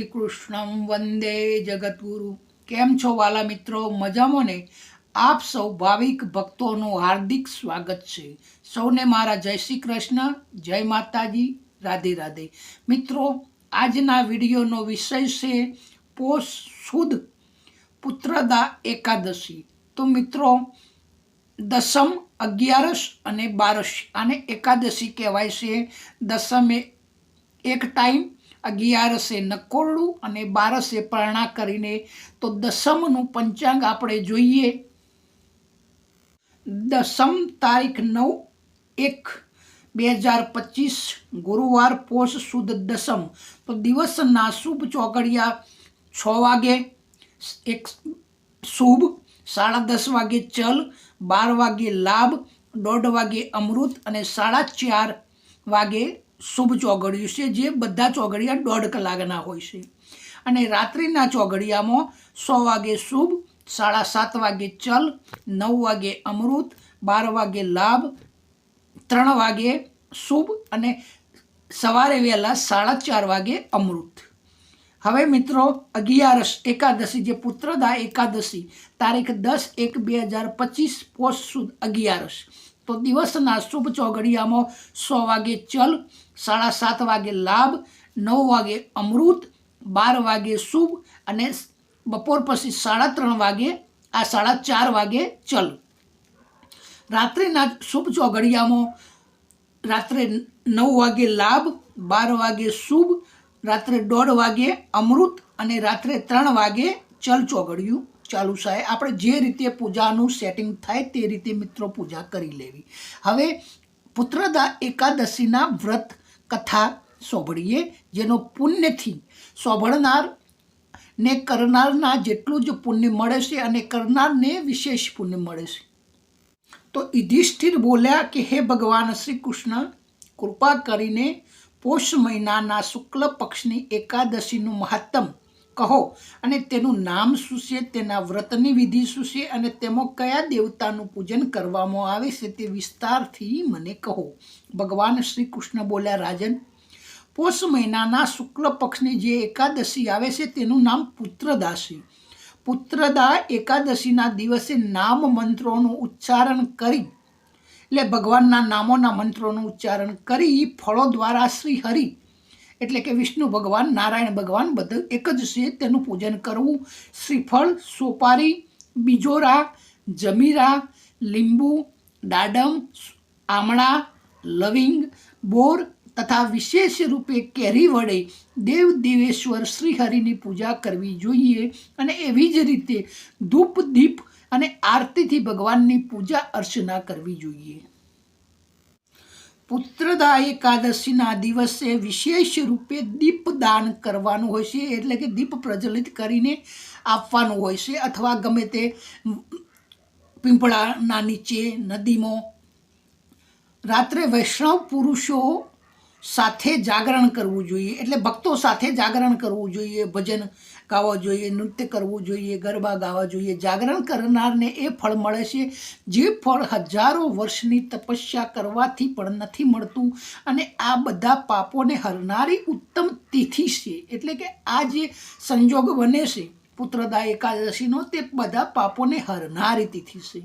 શ્રી કૃષ્ણમ વંદે જગતગુરુ કેમ છો વાલા મિત્રો? મજામાં ને? આપ સૌ ભાવિક ભક્તોનું હાર્દિક સ્વાગત છે. સૌને મારા જય શ્રી કૃષ્ણ, જય માતાજી, રાધે રાધે. મિત્રો, આજના વિડીયોનો વિષય છે પોષ સુદ પુત્રદા એકાદશી. તો મિત્રો, દસમ અગિયારસ અને બારસ, આને એકાદશી કહેવાય છે. દસમે એક ટાઈમ અગિયારસે નકોરડું અને બારસે પરણા કરીને તો દસમનું પંચાંગ આપણે જોઈએ. દસમ તારીખ નવ એક બે હજાર પચીસ ગુરુવાર પોષ સુદ દસમ. તો દિવસના શુભ ચોકડિયા છ વાગે, એક શુભ, સાડા દસ વાગે ચલ, બાર વાગે લાભ, દોઢ વાગે અમૃત અને સાડા ચાર વાગે શુભ ચોઘડિયું છે જે બધા ચોઘડિયા દોઢ કલાકના હોય છે. અને રાત્રિના ચોઘડિયામાં સો વાગે શુભ, સાડા સાત વાગે ચલ, નવ વાગે અમૃત, બાર વાગે લાભ, ત્રણ વાગે શુભ અને સવારે વહેલા સાડા ચાર વાગે અમૃત. હવે મિત્રો, અગિયારસ એકાદશી જે પુત્રદા એકાદશી, તારીખ દસ એક બે હજાર પચીસ પોષ સુદ અગિયારસ. તો દિવસના શુભ ચોઘડિયામાં સો વાગે ચલ સાડા સાત વાગે લાભ, નવ વાગે અમૃત, બાર વાગે શુભ અને બપોર પછી સાડા ત્રણ વાગે, આ સાડા ચાર વાગે ચલ. રાત્રેના શુભ ચોઘડિયામાં રાત્રે નવ વાગે લાભ, બાર વાગે શુભ, રાત્રે દોઢ વાગે અમૃત અને રાત્રે ત્રણ વાગે ચલ ચોઘડિયું ચાલુ સાહેબ, આપણે જે રીતે પૂજાનું સેટિંગ થાય તે રીતે મિત્રો પૂજા કરી લેવી. હવે પુત્રદા એકાદશીના વ્રત કથા સાંભળીએ, જેનો પુણ્યથી સાંભળનાર ને કરનારના જેટલું જ પુણ્ય મળે છે અને કરનારને વિશેષ પુણ્ય મળે છે. તો યુધિષ્ઠિર બોલ્યા કે, હે ભગવાન શ્રી કૃષ્ણ કૃપા કરીને પોષ મહિનાના શુક્લ પક્ષની એકાદશીનું મહત્તમ કહો અને તેનું નામ શું છે, તેના વ્રતની વિધિ શું છે અને તેમાં કયા દેવતાનું પૂજન કરવામાં આવે છે તે વિસ્તારથી મને કહો. ભગવાન શ્રી કૃષ્ણ બોલ્યા, રાજન, પોષ મહિનાના શુક્લ પક્ષની જે એકાદશી આવે છે તેનું નામ પુત્રદાસી. પુત્રદા એકાદશીના દિવસે નામ મંત્રોનું ઉચ્ચારણ કરી, એટલે ભગવાનના નામોના મંત્રોનું ઉચ્ચારણ કરી ફળો દ્વારા શ્રી હરિ એટલે કે વિષ્ણુ ભગવાન, નારાયણ ભગવાન બધું એક જ છે. તેનું પૂજન કરવું શ્રીફળ, સોપારી, બીજોરા, જમીરા, લીંબુ, દાડમ, આમળા, લવિંગ, બોર તથા વિશેષ રૂપે કેરી વડે દેવ દેવેશ્વર શ્રીહરિની પૂજા કરવી જોઈએ. અને એવી જ રીતે ધૂપ દીપ અને આરતીથી ભગવાનની પૂજા અર્ચના કરવી જોઈએ. પુત્રદા એકાદશીના દિવસે વિશેષ રૂપે દીપદાન કરવાનું હોય છે, એટલે કે દીપ પ્રજ્વલિત કરીને આપવાનું હોય છે, અથવા ગમે તે પીંપળાના નીચે, નદીમાં. રાત્રે વૈષ્ણવ પુરુષો સાથે જાગરણ કરવું જોઈએ, એટલે ભક્તો સાથે જાગરણ કરવું જોઈએ, ભજન ગાવા જોઈએ, નૃત્ય કરવું જોઈએ, ગરબા ગાવા જોઈએ. જાગરણ કરનારને એ ફળ મળે છે. જે ફળ હજારો વર્ષની તપસ્યા કરવાથી પણ નથી મળતું અને આ બધા પાપોને હરનારી ઉત્તમ તિથિ છે. એટલે કે આ જે સંજોગ બને છે, પુત્રદા એકાદશીનો, તે બધા પાપોને હરનારી તિથિ છે.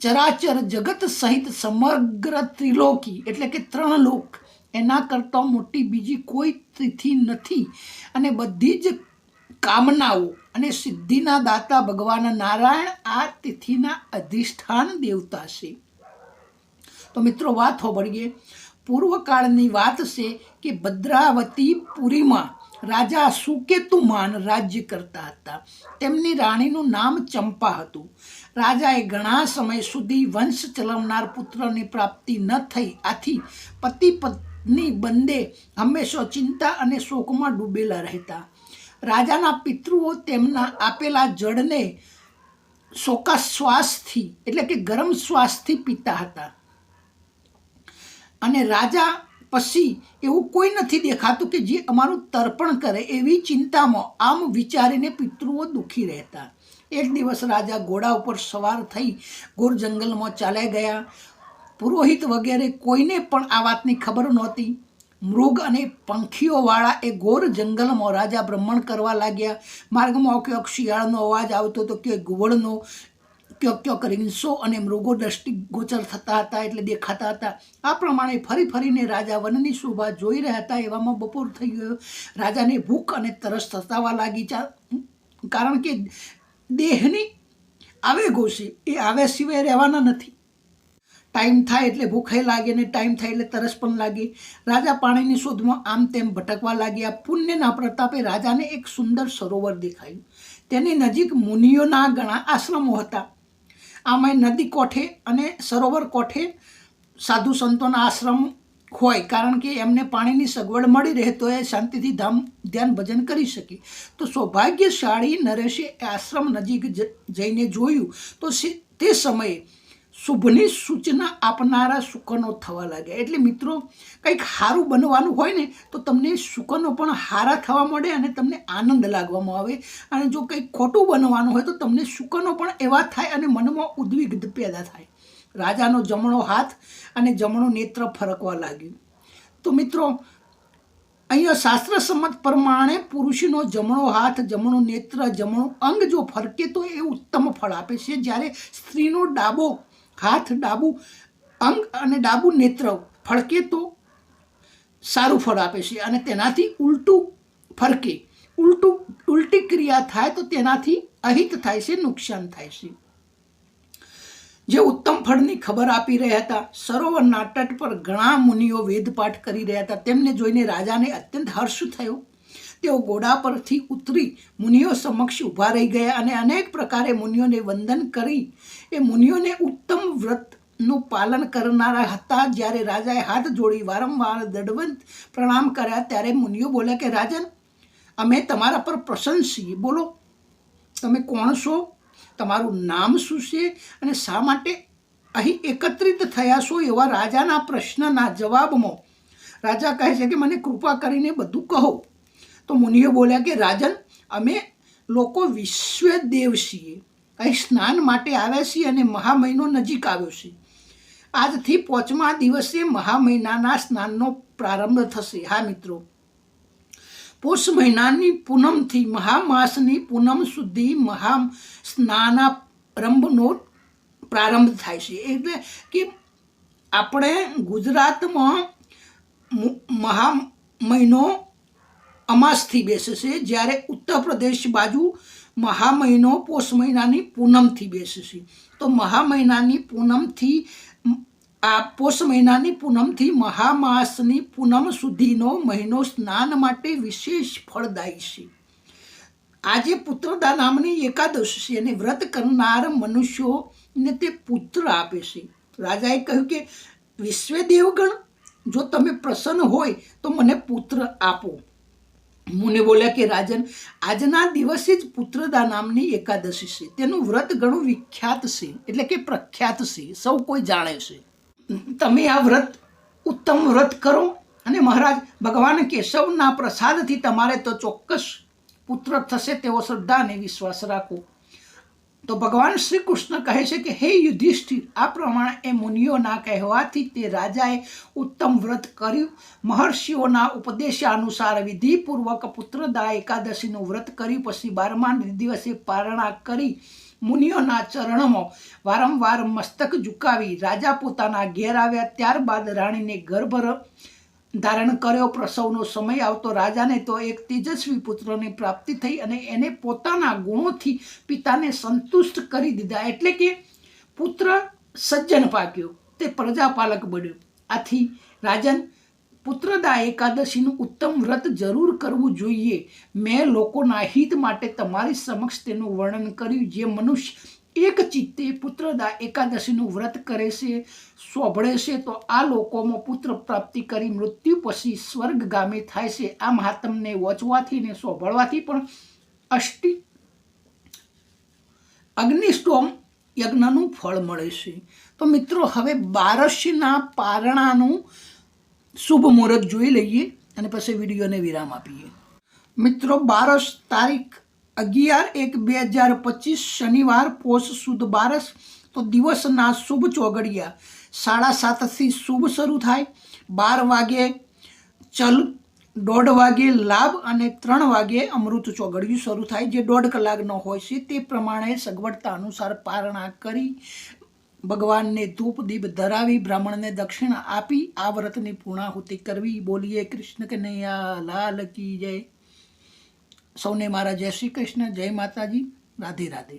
ચરાચર જગત સહિત સમગ્ર ત્રિલોકી, એટલે કે ત્રણ લોક એના કરતાં મોટી બીજી કોઈ તિથિ નથી. અને બધી જ કામનાઓ અને સિદ્ધિના દાતા ભગવાન નારાયણ આ તિથિના અધિષ્ઠાન દેવતા છે. તો મિત્રો વાત હોબળીએ પૂર્વકાળની વાત છે કે ભદ્રાવતી પુરીમાં રાજા સુકેતુમાન રાજ્ય કરતા હતા. તેમની રાણીનું નામ ચંપા હતું. રાજાએ ઘણા સમય સુધી વંશ ચલાવનાર પુત્રની પ્રાપ્તિ ન થઈ. આથી પતિ પત્ની બંદે હંમેશા ચિંતા અને શોકમાં ડૂબેલા રહેતા. રાજાના પિતૃઓ તેમના આપેલા જળને શોકાશ્વાસથી એટલે કે ગરમ શ્વાસથી પીતા હતા. અને રાજા પછી એવું કોઈ નથી દેખાતું કે જે અમારું તર્પણ કરે એવી ચિંતામાં આમ વિચારીને પિતૃઓ દુઃખી રહેતા. એક દિવસ રાજા ઘોડા ઉપર સવાર થઈ ઘોર જંગલમાં ચાલ્યા ગયા. પુરોહિત વગેરે કોઈને પણ આ વાતની ખબર નહોતી. મૃગ અને પંખીઓવાળા એ ઘોર જંગલમાં રાજા ભ્રમણ કરવા લાગ્યા. માર્ગમાં ક્યાંક શિયાળનો અવાજ આવતો તો ક્યાંક ઘુવડનો ક્યાંક ક્યાંક રીંછો અને મૃગો દ્રષ્ટિ ગોચર થતા હતા એટલે દેખાતા હતા. આ પ્રમાણે ફરી ફરીને રાજા વનની શોભા જોઈ રહ્યા હતા. એવામાં બપોર થઈ ગયો. રાજાને ભૂખ અને તરસ સતાવા લાગી. ચા કારણ કે દેહની આવે ગોશે એ આવે સિવાય રહેવાના નથી. ટાઈમ થાય એટલે ભૂખે લાગે અને ટાઈમ થાય એટલે તરસ પણ લાગે. રાજા પાણીની શોધમાં આમ તેમ ભટકવા લાગ્યા. પુણ્યના પ્રતાપે રાજાને એક સુંદર સરોવર દેખાયું. તેની નજીક મુનિઓના ઘણા આશ્રમો હતા. આમાં નદી કોઠે અને સરોવર કોઠે સાધુ સંતોના આશ્રમ હોય. કારણ કે એમને પાણીની સગવડ મળી રહે તો એ શાંતિથી ધામ, ધ્યાન ભજન કરી શકે. તો સૌભાગ્યશાળી નરેશે આશ્રમ નજીક જઈને જોયું. તો તે સમયે શુભની સૂચના આપનારા શુકનો થવા લાગ્યા. એટલે મિત્રો, કંઈક સારું બનવાનું હોય ને, તો તમને શુકનો પણ હારા થવા મળે અને તમને આનંદ લાગવામાં આવે. અને જો કંઈક ખોટું બનવાનું હોય તો તમને શુકનો પણ એવા થાય અને મનમાં ઉદ્વિગ્ધ પેદા થાય. રાજાનો જમણો હાથ અને જમણો નેત્ર ફરકવા લાગ્યું. તો મિત્રો, અહીંયા શાસ્ત્ર સંમત પ્રમાણે પુરુષનો જમણો હાથ, જમણો નેત્ર, જમણું અંગ જો ફરકે તો એ ઉત્તમ ફળ આપે છે. જ્યારે સ્ત્રીનો ડાબો હાથ ડાબુ અંગ અને ડાબુ નેત્ર ફળકે તો સારું ફળ આપે છે અને તેનાથી ઉલટું ફરકે. ઉલટું, ઉલટી ક્રિયા થાય તો તેનાથી અહિત થાય છે, નુકસાન થાય છે. જે ઉત્તમ ફળની ખબર આપી રહ્યા હતા સરોવરના તટ પર ઘણા મુનિઓ વેદપાઠ કરી રહ્યા હતા. તેમને જોઈને રાજાને અત્યંત હર્ષ થયો. તેઓ ઘોડા પરથી ઉતરી મુનિઓ સમક્ષ ઊભા રહી ગયા અને અનેક પ્રકારે મુનિઓને વંદન કરી. એ મુનિઓને ઉત્તમ વ્રતનું પાલન કરનારા હતા. જ્યારે રાજાએ હાથ જોડી વારંવાર દંડવંત પ્રણામ કર્યા, ત્યારે મુનિઓ બોલ્યા કે, રાજન, અમે તમારા પર પ્રસન્ન બોલો, તમે કોણ છો? તમારું નામ શું છે? અને શા માટે અહીં એકત્રિત થયા છો? એવા રાજાના પ્રશ્નના જવાબમાં. રાજા કહે છે કે, મને કૃપા કરીને બધું કહો. તો મુનિઓ બોલ્યા કે, રાજન, અમે લોકો વિશ્વદેવ છીએ. અહીં સ્નાન માટે આવ્યા છીએ અને મહામહિનો નજીક આવ્યો છે. આજથી પાંચમા દિવસે મહામહિનાના સ્નાનનો પ્રારંભ થશે. હા, મિત્રો. પોષ મહિનાની પૂનમથી મહામાસની પૂનમ સુધી મહા સ્નાનારંભનો પ્રારંભ થાય છે. એટલે કે આપણે ગુજરાતમાં મહા મહિનો અમાસથી બેસે જ્યારે ઉત્તર પ્રદેશ બાજુ મહા મહિનો પોષ મહિનાની પૂનમથી બેસે તો મહા મહિનાની પૂનમથી, આ પોષ મહિનાની પૂનમથી મહામાસની પૂનમ સુધીનો મહિનો સ્નાન માટે વિશેષ ફળદાયી છે. આજે પુત્રદા નામની એકાદશ છે અને વ્રત કરનાર મનુષ્યોને તે પુત્ર આપે છે. રાજાએ કહ્યું કે, વિશ્વદેવગણ, જો તમે પ્રસન્ન હોય તો મને પુત્ર આપો. મુને બોલ્યા કે, રાજન, આજના દિવસે જ પુત્રદા નામની એકાદશી છે. તેનું વ્રત ઘણું વિખ્યાત છે. એટલે કે પ્રખ્યાત છે. સૌ કોઈ જાણે છે. તમે આ વ્રત, ઉત્તમ વ્રત કરો અને મહારાજ, ભગવાન કેશવના પ્રસાદથી તમારે તો ચોક્કસ પુત્ર થશે તેવો શ્રદ્ધા અને વિશ્વાસ રાખો. તો ભગવાન શ્રી કૃષ્ણ કહે છે કે, હે યુધિષ્ઠિર, આ પ્રમાણે એ મુનિઓના કહેવાથી તે રાજાએ ઉત્તમ વ્રત કર્યું. મહર્ષિઓના ઉપદેશાનુસાર વિધિપૂર્વક પુત્રદા એકાદશીનું વ્રત કર્યું. પછી બારમા દિવસે પારણા કરી મુનિઓના ચરણમાં વારંવાર મસ્તક ઝુકાવી રાજા પોતાના ઘેર આવ્યા. ત્યારબાદ રાણીને ગર્ભ ધારણ કર્યો પ્રસવનો સમય આવતો રાજાને તો એક તેજસ્વી પુત્રની પ્રાપ્તિ થઈ અને એને પોતાના ગુણોથી પિતાને સંતુષ્ટ કરી દીધા. એટલે કે પુત્ર સજ્જન પાક્યો, તે પ્રજાપાલક બન્યો. આથી રાજન, પુત્રદા એકાદશીનું ઉત્તમ વ્રત જરૂર કરવું જોઈએ. મેં લોકોના હિત માટે તમારી સમક્ષ તેનું વર્ણન કર્યું. જે મનુષ્ય એક ચિત્તે પુત્રદા એકાદશીનું વ્રત કરે છે સોંભળે છે, તો આ લોકોમાં પુત્ર પ્રાપ્તિ કરી મૃત્યુ પછી સ્વર્ગગામી થાય છે. આ મહાત્મને વચવાથી ને સોંભળવાથી પણ અષ્ટિ અગ્નિષ્ટોમ યજ્ઞનું ફળ મળે છે. તો મિત્રો, હવે બારસના પારણાનું શુભ મુહૂર્ત જોઈ લઈએ અને પછી વિડીયોને વિરામ આપીએ. મિત્રો, બારસ તારીખ અગિયાર એક બે હજાર પચીસ શનિવાર પોષ સુદ બારસ તો દિવસના શુભ ચોગડિયા. સાડા સાતથી શુભ શરૂ થાય. બાર વાગે ચલ, દોઢ વાગે લાભ અને ત્રણ વાગે અમૃત ચોગડિયું શરૂ થાય. જે દોઢ કલાકનો હોય છે તે પ્રમાણે સગવડતા અનુસાર પારણા કરી ભગવાનને ધૂપ, દીપ ધરાવી, બ્રાહ્મણને દક્ષિણ આપી, આ વ્રતની પૂર્ણાહુતિ કરવી. બોલીએ કૃષ્ણ કનૈયા, લાલ કી જય. સૌને મારા જય શ્રી કૃષ્ણ જય માતાજી રાધે રાધે.